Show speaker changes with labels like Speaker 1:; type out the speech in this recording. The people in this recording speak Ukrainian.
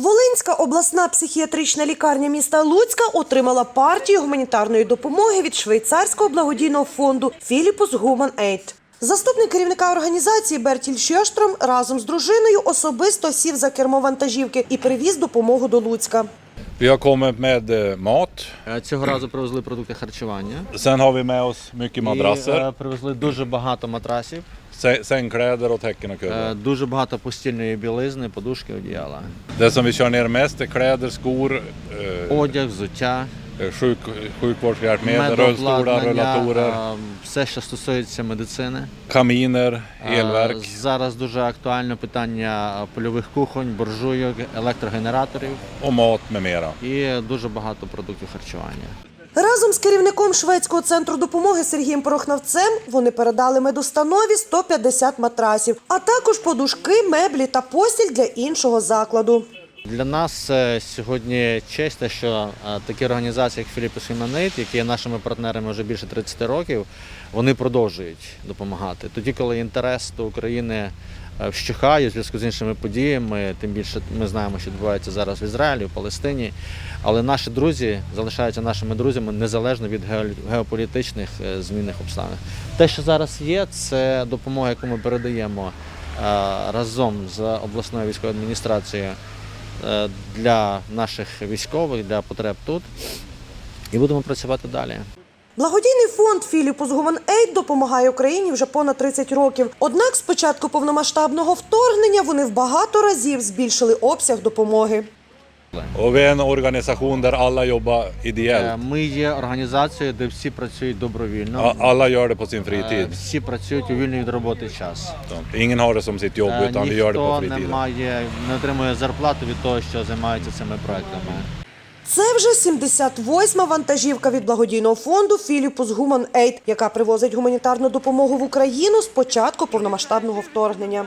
Speaker 1: Волинська обласна психіатрична лікарня міста Луцька отримала партію гуманітарної допомоги від швейцарського благодійного фонду Філіпус Гуман Ейд. Заступник керівника організації Бертіль Шьоштром разом з дружиною особисто сів за кермо вантажівки і привіз допомогу до Луцька.
Speaker 2: Vi har kommit med eh, mat.
Speaker 3: Е, Цього разу привезли продукти харчування.
Speaker 2: Sen har vi med oss mycket
Speaker 3: І,
Speaker 2: madrasser,
Speaker 3: е, привезли дуже багато матрасів,
Speaker 2: sä- sängkläder och täcken och
Speaker 3: е,
Speaker 2: kuddar.
Speaker 3: дуже багато постільної білизни, подушки, одіяла,
Speaker 2: Det som vi kör ner mest är kläder, skor, eh,
Speaker 3: одяг, взуття,
Speaker 2: sjuk, sjukvårdshjälpmedel, rullstolar, rullatorer,
Speaker 3: все, що стосується медицини.
Speaker 2: kaminer,
Speaker 3: Е. Зараз дуже актуально питання польових кухонь, буржуйок, електрогенераторів
Speaker 2: och mat
Speaker 3: і дуже багато продуктів харчування.
Speaker 1: Разом з керівником шведського центру допомоги Сергієм Порохнавцем вони передали медустанові 150 матрасів, а також подушки, меблі та постіль для іншого закладу.
Speaker 3: Для нас е, сьогодні честь, що е, такі організації, як Філіпус Humanite, які є нашими партнерами вже більше 30 років, вони продовжують допомагати. Тоді, коли інтерес до України е, вщухає у зв'язку з іншими подіями, тим більше ми знаємо, що відбувається зараз в Ізраїлі, в Палестині. Але наші друзі залишаються нашими друзями незалежно від геополітичних змінних обставин. Те, що зараз є, це допомога, яку ми передаємо разом з обласною військовою адміністрацією для наших військових, для потреб тут. І будемо працювати далі.
Speaker 1: Благодійний фонд Філіпус Гуман Ейд допомагає Україні вже понад 30 років. Однак з початку повномасштабного вторгнення вони в багато разів збільшили обсяг допомоги.
Speaker 2: Och vi är en organisation där alla jobbar
Speaker 3: Е,
Speaker 2: ideellt.
Speaker 3: Ми є організацією, де всі працюють добровільно.
Speaker 2: A- Alla gör det på sin
Speaker 3: Е,
Speaker 2: fritid.
Speaker 3: Всі працюють у вільний від роботи час.
Speaker 2: Ingen har det som sitt jobb
Speaker 3: Е,
Speaker 2: utan vi gör det på
Speaker 3: Ніхто не
Speaker 2: fritiden.
Speaker 3: має, не отримує зарплату від того, що займається цими проектами.
Speaker 1: Це вже 78-ма вантажівка від благодійного фонду Філіпус Гуман Ейд, яка привозить гуманітарну допомогу в Україну з початку повномасштабного вторгнення.